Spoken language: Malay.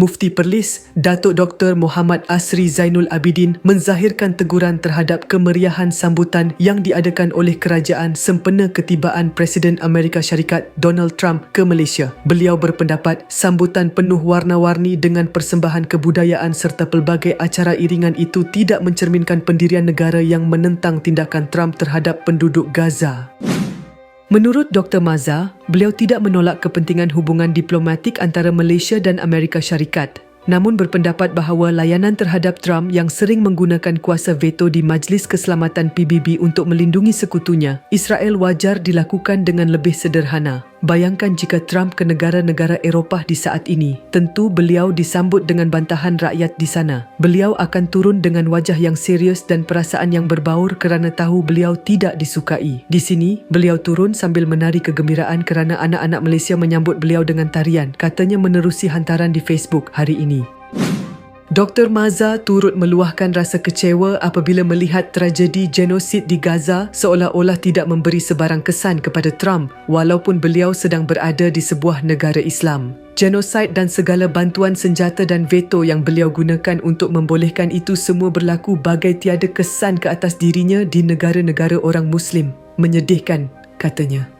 Mufti Perlis, Datuk Dr. Muhammad Asri Zainul Abidin menzahirkan teguran terhadap kemeriahan sambutan yang diadakan oleh kerajaan sempena ketibaan Presiden Amerika Syarikat Donald Trump ke Malaysia. Beliau berpendapat sambutan penuh warna-warni dengan persembahan kebudayaan serta pelbagai acara iringan itu tidak mencerminkan pendirian negara yang menentang tindakan Trump terhadap penduduk Gaza. Menurut Dr. Maza, beliau tidak menolak kepentingan hubungan diplomatik antara Malaysia dan Amerika Syarikat. Namun berpendapat bahawa layanan terhadap Trump yang sering menggunakan kuasa veto di Majlis Keselamatan PBB untuk melindungi sekutunya, Israel wajar dilakukan dengan lebih sederhana. Bayangkan jika Trump ke negara-negara Eropah di saat ini, tentu beliau disambut dengan bantahan rakyat di sana. Beliau akan turun dengan wajah yang serius dan perasaan yang berbaur kerana tahu beliau tidak disukai. Di sini, beliau turun sambil menari kegembiraan kerana anak-anak Malaysia menyambut beliau dengan tarian, katanya menerusi hantaran di Facebook hari ini. Dr. Maza turut meluahkan rasa kecewa apabila melihat tragedi genosid di Gaza seolah-olah tidak memberi sebarang kesan kepada Trump walaupun beliau sedang berada di sebuah negara Islam. Genosid dan segala bantuan senjata dan veto yang beliau gunakan untuk membolehkan itu semua berlaku bagai tiada kesan ke atas dirinya di negara-negara orang Muslim. Menyedihkan, katanya.